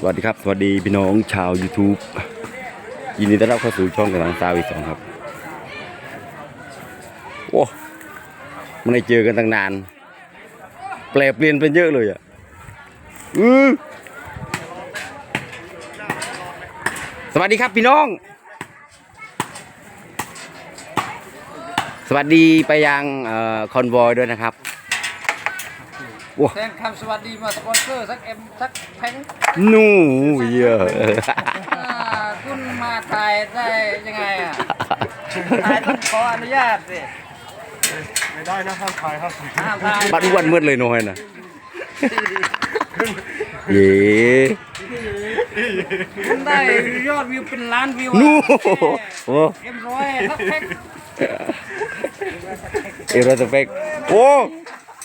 สวัสดีครับ สวัสดีพี่น้องชาว YouTube ยินดีต้อนรับเข้าสู่ช่องกำลังซาวีสองครับโอ้ไม่ได้เจอกันตั้งนาน แปลเปลี่ยนเป็นเยอะเลยอะอือสวัสดีครับพี่น้อง สวัสดีไปยังคอนวอยด้วยนะครับ แทนคำสวัสดีมาสปอนเซอร์สักเอ็มสักแพงนู่เยอะอ่าคุณมาถ่ายได้ยังไงอะถ่ายต้องขออนุญาตสิไม่ได้นะห้ามถ่ายครับห้ามถ่ายบัดอ้วนมืดเลยน้อยนะเย่คุณได้ยอดวิวเป็นล้านวิวนู่โอ้เอ็มร้อยสักแพงเอรสเปกโอ้ตุกการเด็บเจ๊อีโจนสุดที่เลยอู้ยท่านู่เจะพาเอ้ยดำเจ๊บัดมาเลยอุ้ยท่านู่นู่นู่หอมมากล้วยน้ำว้าออกบัดบัดตะโยงให้กันตะโยงวางตะโยงเฮ้ยครับกล้วยหอ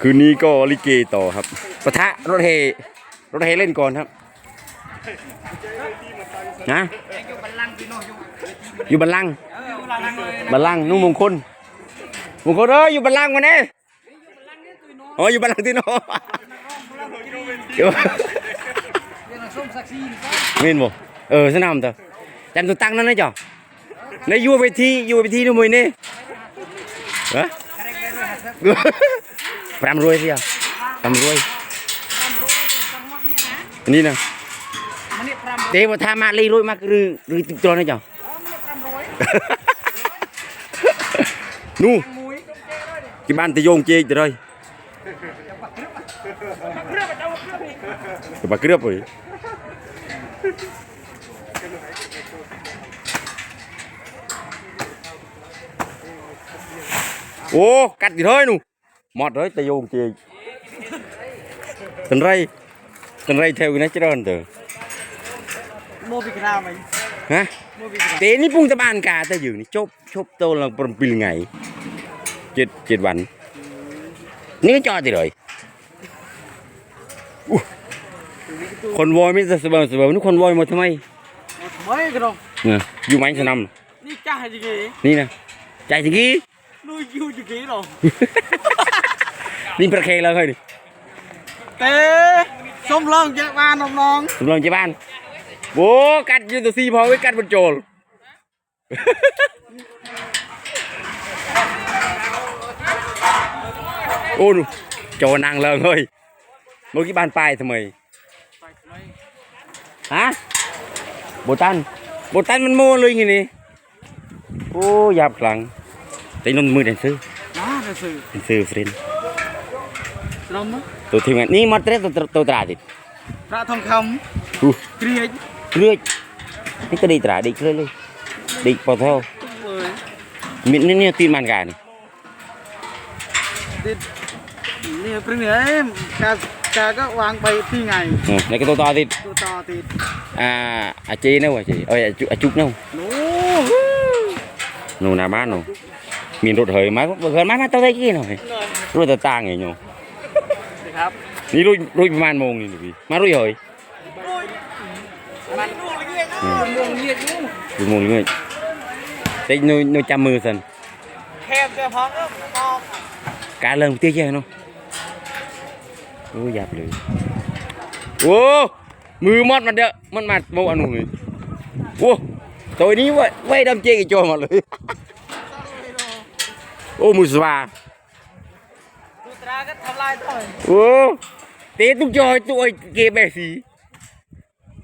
คืนนี้ก็ลิเกต่อครับปะทะรถเฮรถเฮเล่นก่อนครับนะอยู่บัลลังก์พี่น้องอยู่อยู่บัลลังก์เออบัลลังก์เลยบัลลังก์นุ่มมงคลมงคลเอ้ยอยู่บัลลังก์มาเนี่ยอ๋ออยู่บัลลังที่โน้เยองส้มสักซีนก็มินบ่เออสนามเถอะจันตุตังนั่นนะจ๊ะในยู่ไปที่อยู่ไปทีนู่นมวยนี่ฮะ รกันเลยฮะปรารวยสิอะรารวยพรำรู้จัวนี้นะนี่นะเดี๋ยวถ้ามาลีรวยมากหรือหรือติดตัวนะจ๊ะอ๋อมันนี่พรำร้อยนู่นมุ้ยที่บ้านตะโยงเจ๊จะเลยจะปากเกลือบเลยโอ้กัด gì thôi nụ mọt rồi t ะโยงเจ๊ tình ray tình ray theo cái này chứ đâu từ โมบิกราวไหม hả โมบิกราวเต้นี่ปุ้งตะบานกาตะอยู่นี่ชบชบโตลังปรมปีไงเจ็ดเจ็ดวัน นี่ก็จอดติเลยอู้คนวอยไม่จะสบายสบายนี่คนวอยมาทำไมไม่กระดองเนี่ยอยู่ไหมสนามนี่จ้าจิกี้นี่นะใจสิกี้นู่นยู จิกี้หรอนี่ประเคเลยเฮ้ยดิเต้ส้มลองเยอะมาน้องสำรองเจ้าบ้านโอ้กัดอยูตัวซีพอไว้กัดบนโจลโอ้หนูโจนังเลยเฮ้ยเมื่อกี้บ้านปลายทำไมฮะโบตันโบตันมันโม่เลยไงนี่โอ้หยาบคลัง แต่นนมือแดนซื้อๆน่าจะสื่อแดนซื้อเฟรนลมมั้งตัวทีมงานนี่มาเตะตัวตัวตราดิพระทองคอู้ำเกลียดเรื่อยนี่ก็ดีตราดีเลยเลยดีพอเท่าตุ๊กเลยมีนี่นี่ตีนมันกันติดนี่เพิ่ง เนี่ยกากาก็วางไปที่ไงอืมในกระตัวต่อติดตัวต่อติดอ่าอาเจเนาะอาเจเอ้ยอาจุอาจุกเนาะโน้หนูหน้าบ้านหนูมีรถเหยมาเกินมามาตัวได้กี่หน่อยรถตะตางไงหนูครับนี่รุ่ยรุ่ยประมาณโมงนี่หนูพี่มารุ่ยเหยมันม่วงเงี้ยม่วงเงี้ยยุ่งดูโมงนี่แต่หนูหนูจำมือสันแคบจะพอแล้วพอการเริ่มเตี้ยแค่เนาะโอ้หยับเลยโอ้มือมอดมันเด้อมันมาโมอันนู้นเลยโอ้ตัวนี้ไว้ไว้ดำเจ๊กอีโจหมดเลย โอ้มือสว่าตัวตราก็ทำลายต่อยโอ้เตะตุกจอยตัวเกบแบบสี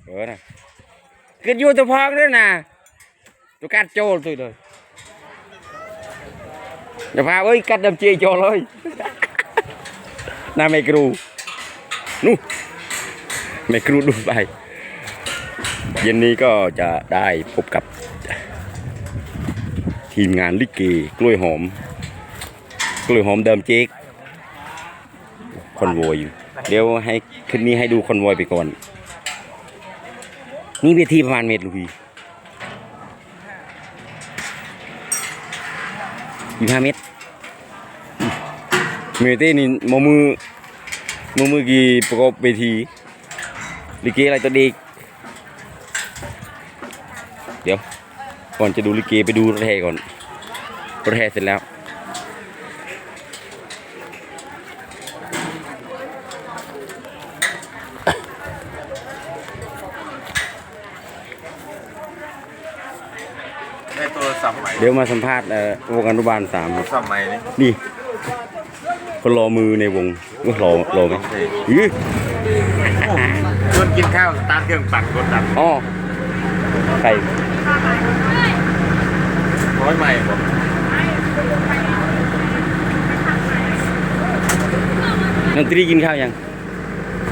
เออนะเกิดอยู่ตัวพองด้วยนะตัวกัดโจลตัวเลยอย่าพาเอ้ยกัดดำเจโจลเลยน่าไม่กรูนู่ไม่กรูดูไปเย็นนี้ก็จะได้พบกับทีมงานลิเกกล้วยหอม กลุ่ยหอมเดิมเจ๊กคอนโวยอยู่เดี๋ยวให้คืนนี้ให้ดูคอนโวยไปก่อน นี่เวทีประมาณเมตรลูกีอยี่ห้าเมตรเมตรนี่มมือมมือกี่ประกอบเวทีลิเกอะไรตัวเด็กเดี๋ยวก่อนจะดูลิเกไปดูรถแท่ก่อนรถแท่เสร็จแล้ว ได้โทรศัพท์ใหม่เดี๋ยวมาสัมภาษณ์เอ่อวงอนุบาลสามครับศัพท์ใหม่นี่นี่คนรอมือในวงก็รอรอไหมอื้อชวนกินข้าวสตาร์ทเครื่องปั่นกดดันอ๋อใครร้อยใหม่ผมน้องตรีกินข้าวยัง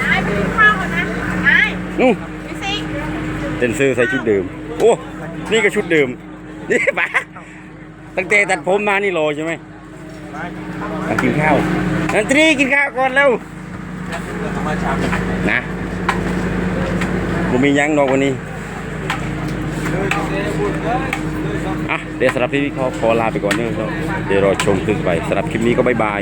นายไปกินข้าวก่อนนะนายนู่นพี่ซิเดนเซอร์ใส่ชุดเดิม โอ้ นี่ก็ชุดเดิม นี่ปะตั้งแต่ตัดผมมานี่รอใช่ไหมมากินข้าวนันตรีกินข้าวก่อนเร็วนะผมมียังดอกวันนี้อะเดี๋ยวสำหรับคลิปนี้เขาขอลาไปก่อนเนองเดี๋ยวรอชมคลิปไปสำหรับคลิปนี้ก็บายบาย